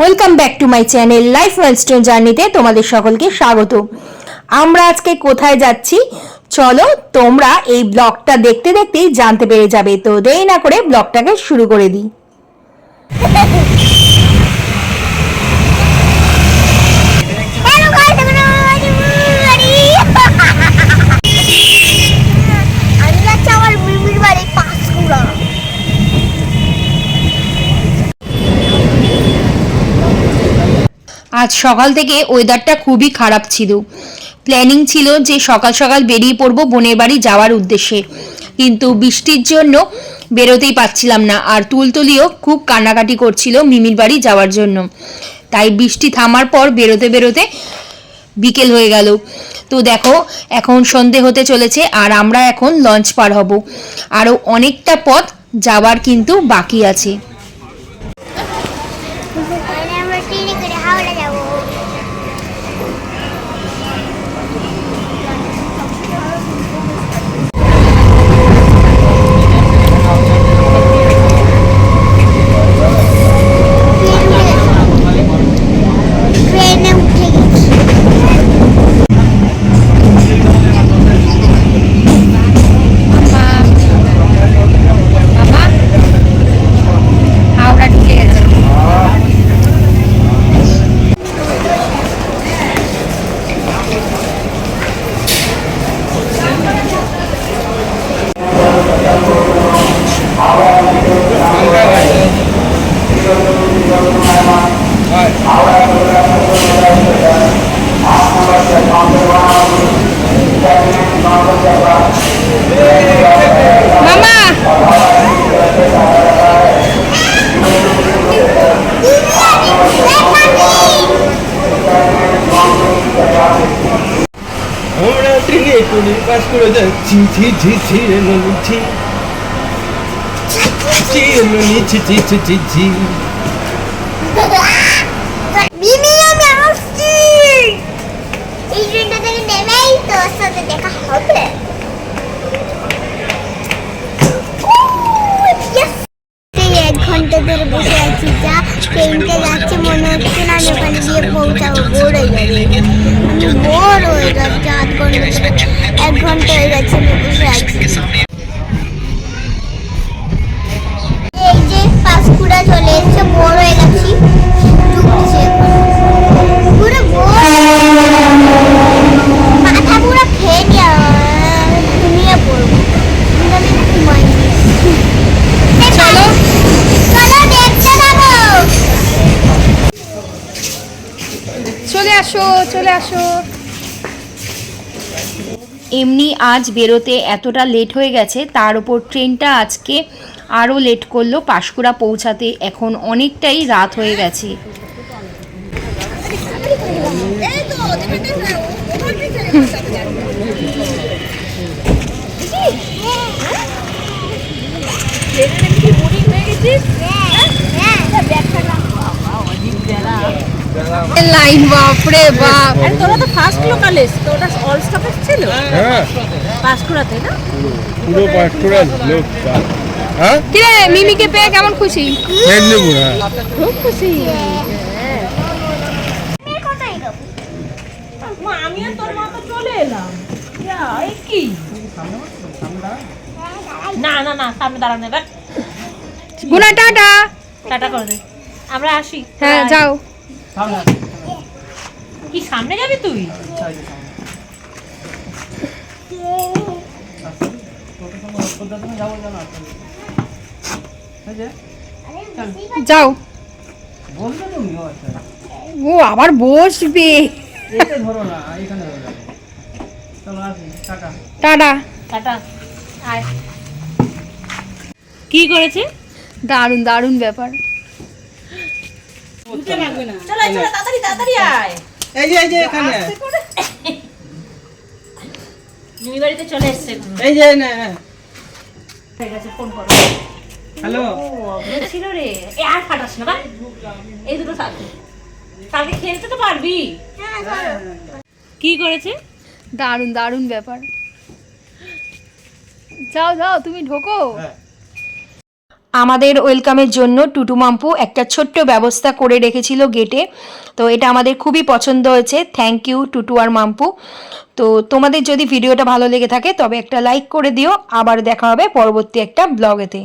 Welcome back to my channel life wellstone জার্নিতে তোমাদের সকলকে স্বাগত। আমরা আজকে কোথায় যাচ্ছি? চলো, তোমরা এই ব্লগটা দেখতে দেখতেই জানতে পেরে যাবে। তো দেরি না করে ব্লগটাকে শুরু করে দিই Hello guys, I'm আমি যাচ্ছি আমার মিমির বাড়ি পাঁশকুড়া আজ সকাল থেকে ওয়েদারটা খুবই খারাপ ছিল। প্ল্যানিং ছিল যে সকাল সকাল বেরিয়ে পড়ব বোনের বাড়ি যাওয়ার উদ্দেশ্যে। কিন্তু বৃষ্টির জন্য বেরোতেই পাচ্ছিলাম না আর তুলতুলিও খুব কান্নাকাটি করছিল মিমির বাড়ি যাওয়ার জন্য। তাই বৃষ্টি থামার পর বেরোতে বেরোতে বিকেল হয়ে গেল। তো দেখো, এখন সন্ধে হতে চলেছে আর আমরা এখন লঞ্চ পার হব। আরও অনেকটা পথ যাওয়ার কিন্তু বাকি আছে। পাস করে যাচ্ছি ছি ছি ছি ননি ছি ছি ননি ধরে বসে আছি যা ট্রেনটা যাচ্ছে মনে হচ্ছে না আমি ওখানে গিয়ে পৌঁছাবো বোর হয়ে যাবে আমি বোর হয়ে যাচ্ছে আধ ঘণ্টা এক ঘণ্টা হয়ে যাচ্ছে আমি চলে এসছে, বোর হয়ে গেছি। ঢুকছে। পুরো মাথা পুরো খেয়ে পড়ব। চলো। চলো, দেখতে চলে আসো চলে আসো। এমনি আজ বেরোতে এতটা লেট হয়ে গেছে, তার উপর ট্রেনটা আজকে আরও লেট করল। পাঁশকুড়া পৌঁছাতে এখন অনেকটাই রাত হয়ে গেছে। লাইন বাপরে বাপ। আরে তোরা তো ফার্স্ট লোকাল এসছিস তো ওটা অল স্টপেজ ছিল? হ্যাঁ। পাঁশকুড়াতে না? পুরো লোক হ্যাঁ? কিরে মিমিকে পেয়ে কেমন খুশি? হ্যাঁ। খুব খুশি। মা তোর মা চলে এলাম। কি? না না না সামনে দাঁড়ানো গুনা টাটা। টাটা করে দে। আমরা আসি। হ্যাঁ যাও। কি সামনে যাবি তুই? যাও। ও আবার বসবে। টাটা। টাটা। কি করেছে? দারুণ দারুণ ব্যাপার চলো চলো তাড়াতাড়ি তাড়াতাড়ি আয় এই যে এই যে এখানে। বাড়িতে চলে এসছে এই যে না ফোন করো। হ্যালো। ছিল রে। এ আর ফাটাস না বা। এই দুটো থাকবে কালকে খেলতে তো পারবি। কি করেছে? দারুণ দারুণ ব্যাপার। যাও যাও তুমি ঢোকো। আমাদের ওয়েলকামের জন্য টুটু মাম্পু একটা ছোট্ট ব্যবস্থা করে রেখেছিল গেটে। তো এটা আমাদের খুবই পছন্দ হয়েছে। থ্যাংক ইউ টুটু আর মাম্পু। তো তোমাদের যদি ভিডিওটা ভালো লেগে থাকে, তবে একটা লাইক করে দিও। আবার দেখা হবে পরবর্তী একটা ব্লগেতে।